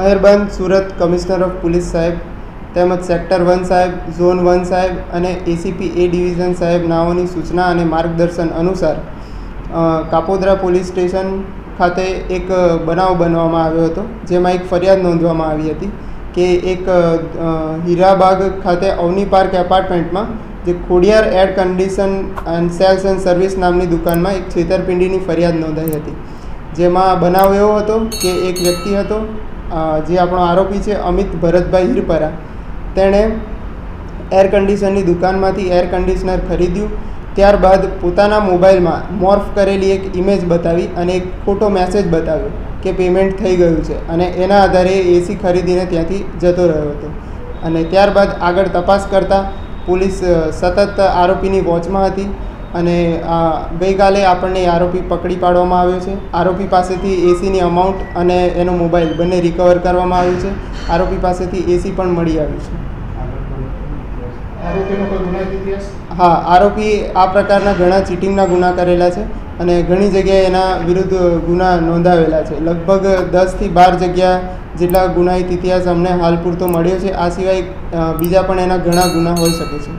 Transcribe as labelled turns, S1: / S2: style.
S1: મહેરબાન Surat commissioner of police સાહેબ, તેમજ સેક્ટર વન સાહેબ, ઝોન વન સાહેબ અને એસીપી એ ડિવિઝન સાહેબ નાઓની સૂચના અને માર્ગદર્શન અનુસાર કાપોદ્રા પોલીસ સ્ટેશન ખાતે એક બનાવ બનવામાં આવ્યો હતો, જેમાં એક ફરિયાદ નોંધવામાં આવી હતી કે એક હીરાબાગ ખાતે અવની પાર્ક એપાર્ટમેન્ટમાં, જે Khodiyar air condition and sales and service નામની દુકાનમાં એક છેતરપિંડીની ફરિયાદ નોંધાઈ હતી. જેમાં બનાવ એવો હતો કે એક વ્યક્તિ હતો જે આપણો આરોપી છે અમિત ભરતભાઈ હિરપરા, તેણે એર કન્ડિશનની દુકાનમાંથી એર કન્ડિશનર ખરીદ્યું. ત્યારબાદ પોતાના મોબાઈલમાં મોર્ફ કરેલી એક ઇમેજ બતાવી અને એક ખોટો મેસેજ બતાવ્યો કે પેમેન્ટ થઈ ગયું છે અને એના આધારે એસી ખરીદીને ત્યાંથી જતો રહ્યો હતો. અને ત્યારબાદ આગળ તપાસ કરતાં પોલીસ સતત આરોપીની વોચમાં હતી. અને આ ગઈકાલે આપણને આરોપી પકડી પાડવામાં આવ્યો છે. આરોપી પાસેથી એસીની અમાઉન્ટ અને એનો મોબાઈલ બંને રિકવર કરવામાં આવ્યું છે. આરોપી પાસેથી એસી પણ મળી આવ્યું છે. હા આરોપી આ પ્રકારના ઘણા ચીટિંગના ગુના કરેલા છે અને ઘણી જગ્યાએ એના વિરુદ્ધ ગુના નોંધાવેલા છે. લગભગ દસથી બાર જગ્યા જેટલા ગુનાહિત ઇતિહાસ અમને હાલ પૂરતો મળ્યો છે. આ સિવાય બીજા પણ એના ઘણા ગુના હોઈ શકે છે.